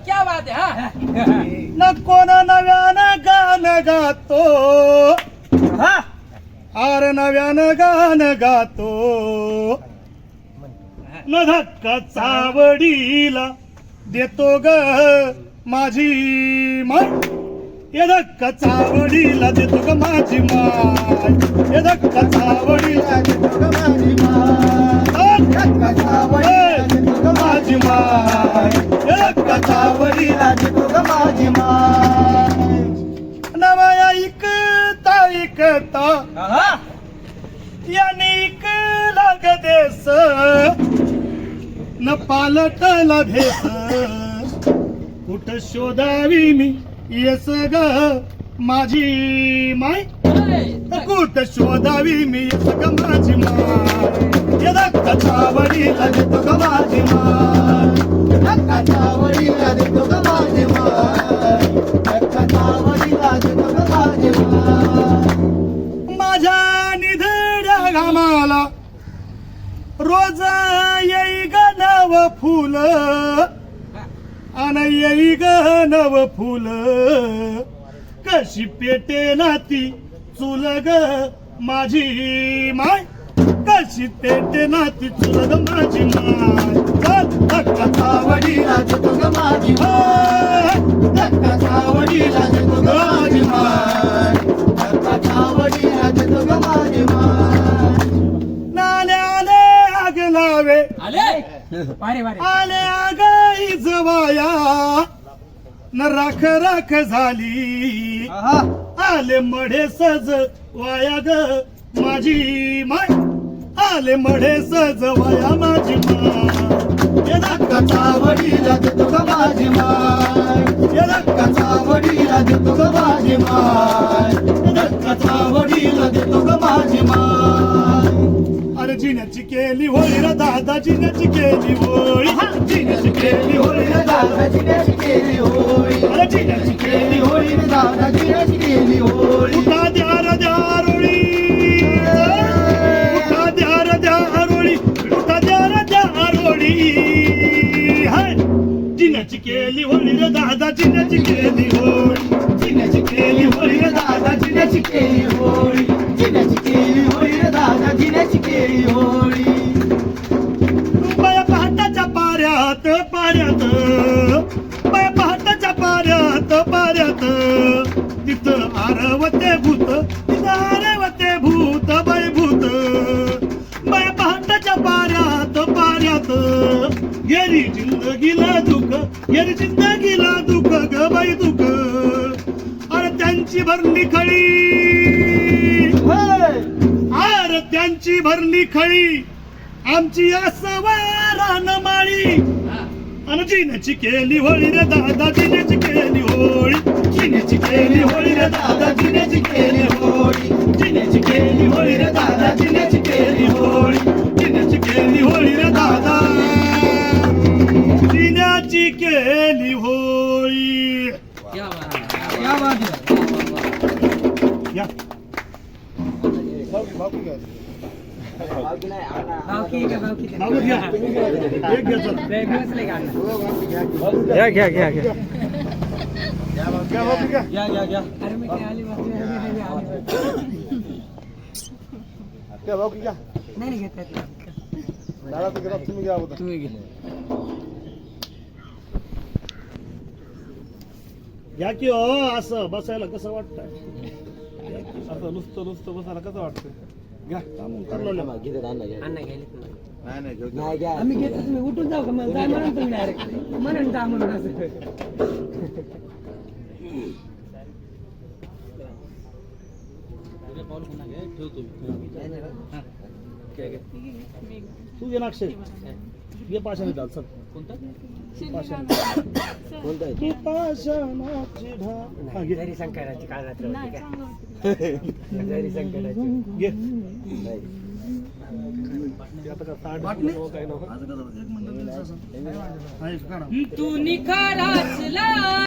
क्या बात है? हा नको नव्यानं गाणं गातो आर नव्यानं गाणं गातो न धक्का चावडीला देतो ग माझी माय ये धक्का चावडीला देतो ग माझी माय ये धक्का चावडीला देतो ग माझी माय माय. ग माझी माय. नवया ऐकता ऐकता याने लाग देस न पालटला भेस. कुठ शोधावी मी? येस ग माझी माय. कुठ शोधावी मी? येस ग माझी माय. ये धक्काच्या वडीला देतो ग माझी माय. येई ग नव फुल। अन येई ग नव फुल। कशी पेटे नाती चुल ग माझी माय। कशी पेटे नाती चुल ग माझी माय। चल वारे वारे. आले आगाई जवाया. न राख राख झाली. आले मढे सज वाया ग माझी माय. आले मढे सज वाया माझी माय. धक्काचा वडीला देतो ग माझी माय. धक्काचा वडीला देतो ग माझी माय. धक्काचा वडीला देतो ग माझी माय. जिन्याची केली होळी रे दादा जिन्याची केली होळी. जिन्याची केली होळी रे दादा जिन्याची केली होळी. अरे जिन्याची केली होळी रे दादा जिन्याची केली होळी. उठा द्या रे द्या रोळी. उठा द्या रे द्या रोळी. उठा द्या रे द्या रोळी. जिन्याची केली होळी रे दादा जिन्याची केली होळी. पाऱ्यात पाऱ्यात बाया पहाटाच्या पाऱ्यात पाऱ्यात तिथं आरवते भूत तिथं आरवते भूत बाय भूत. बाया पहाटाच्या पाऱ्यात पाऱ्यात गेली जिंदगीला दुःख गेली जिंदगीला दुःख ग बाई दुःख. अरे त्यांची भरली खळी. आर त्यांची भरली खळी. आमची आसवारान माळी. अन जिन्याची केली होळी रे दादा जिन्याची केली होळी. जिन्याची केली होळी रे दादा जिन्याची केली होळी. जिन्याची केली होळी रे दादा जिन्याची केली होळी. जिन्याची केली होळी रे दादा. जिन्याची केली होळी. या बावकी का बावकी नाव घ्या घ्या घ्या घ्या घ्या नाही घेत दादा तर तुम्ही घ्या तुम्ही घ्या की हो असं बसायला कसं वाटतंय? असं नुसतं नुसतं बसायला कसं वाटतंय? आम्ही घेतो तुम्ही उठून जाऊ का? मग काय म्हणून तुम्ही डायरेक्ट म्हणून जा म्हणून असं. तू घे नाक्षे. घे पाशाने घाल सर कोणता? तू पाशानाची जरी संकटाची रात्र होती काय जरी संकटाची काय तू निखाराचला